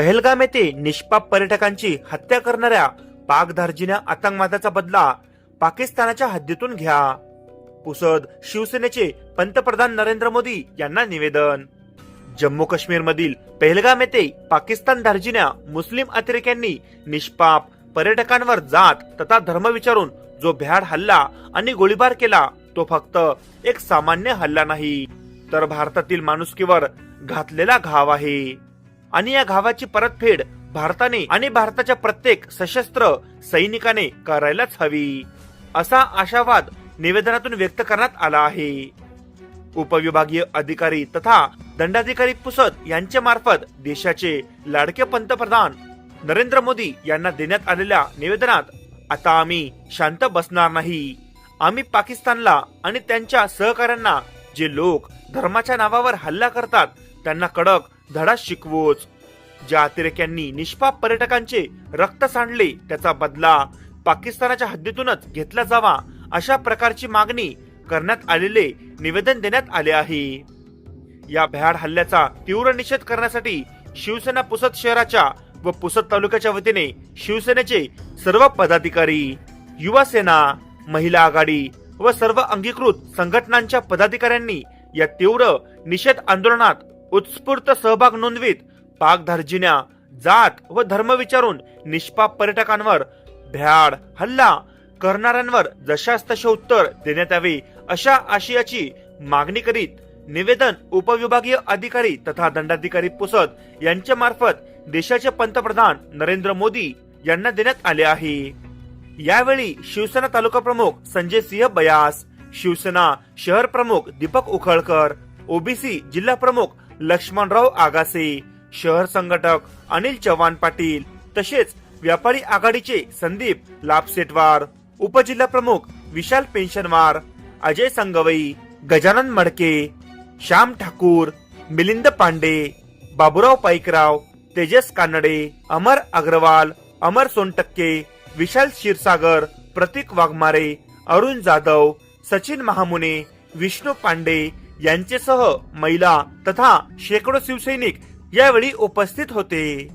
पहलगाम येथे निष्पाप पर्यटकांची हत्या करणाऱ्या पाकधार्जिन्या आतंकवादाचा बदला पाकिस्तानाच्या हद्दीतून घ्या. पुसद शिवसेनेचे पंतप्रधान नरेंद्र मोदी यांना निवेदन. जम्मू काश्मीर मधील पहलगाम येथे पाकिस्तान धार्जिन्या मुस्लिम अतिरेक्यांनी निष्पाप पर्यटकांवर जात तथा धर्म विचारून जो भ्याड हल्ला आणि गोळीबार केला तो फक्त एक सामान्य हल्ला नाही तर भारतातील माणुसकीवर घातलेला घाव आहे. आणि या घावाची परतफेड भारताने आणि भारताच्या प्रत्येक सशस्त्र सैनिकाने करायलाच हवी असा आशावाद निवेदनातून व्यक्त करण्यात आला आहे. उपविभागीय अधिकारी तथा दंडाधिकारी पुसद यांच्या मार्फत देशाचे लाडके पंतप्रधान नरेंद्र मोदी यांना देण्यात आलेल्या निवेदनात आता आम्ही शांत बसणार नाही. आम्ही पाकिस्तानला आणि त्यांच्या सहकाऱ्यांना जे लोक धर्माच्या नावावर हल्ला करतात त्यांना कडक धडा शिकवूच. ज्या अतिरेक्यांनी निष्पाप पर्यटकांचे रक्त सांडले त्याचा बदला पाकिस्तानाच्या हद्दीतूनच घेतला जावा अशा प्रकारची मागणी करण्यात आलेले निवेदन देण्यात आले आहे. या भ्याड हल्ल्याचा तीव्र निषेध करण्यासाठी शिवसेना पुसद शहराच्या व पुसद तालुक्याच्या वतीने शिवसेनेचे सर्व पदाधिकारी युवा सेना महिला आघाडी व सर्व अंगीकृत संघटनांच्या पदाधिकाऱ्यांनी या तीव्र निषेध आंदोलनात उत्स्फूर्त सहभाग नोंदवीत पाक धार्जिन्या जात व धर्म विचारून निष्पाप पर्यटकांवर भ्याड हल्ला करणाऱ्यांवर जशास तसे उत्तर देण्यात यावे अशा आशयाची मागणी करीत निवेदन उपविभागीय अधिकारी तथा दंडाधिकारी पुसद यांच्या मार्फत देशाचे पंतप्रधान नरेंद्र मोदी यांना देण्यात आले आहे. यावेळी शिवसेना तालुका प्रमुख संजय सिंह बयास शिवसेना शहर प्रमुख दीपक उखळकर ओबीसी जिल्हा प्रमुख लक्ष्मणराव आगासे शहर संघटक अनिल चव्हाण पाटील तसेच व्यापारी आघाडीचे संदीप लाभसेटवार उपजिल्हा प्रमुख विशाल पेन्शनवार अजय संगवई गजानन मडके श्याम ठाकूर मिलिंद पांडे बाबुराव पाईकराव तेजस कानडे अमर अग्रवाल अमर सोनटक्के विशाल क्षीरसागर प्रतीक वाघमारे अरुण जाधव सचिन महामुने विष्णू पांडे यांचेसह महिला तथा शेकडो शिवसैनिक यावेळी उपस्थित होते.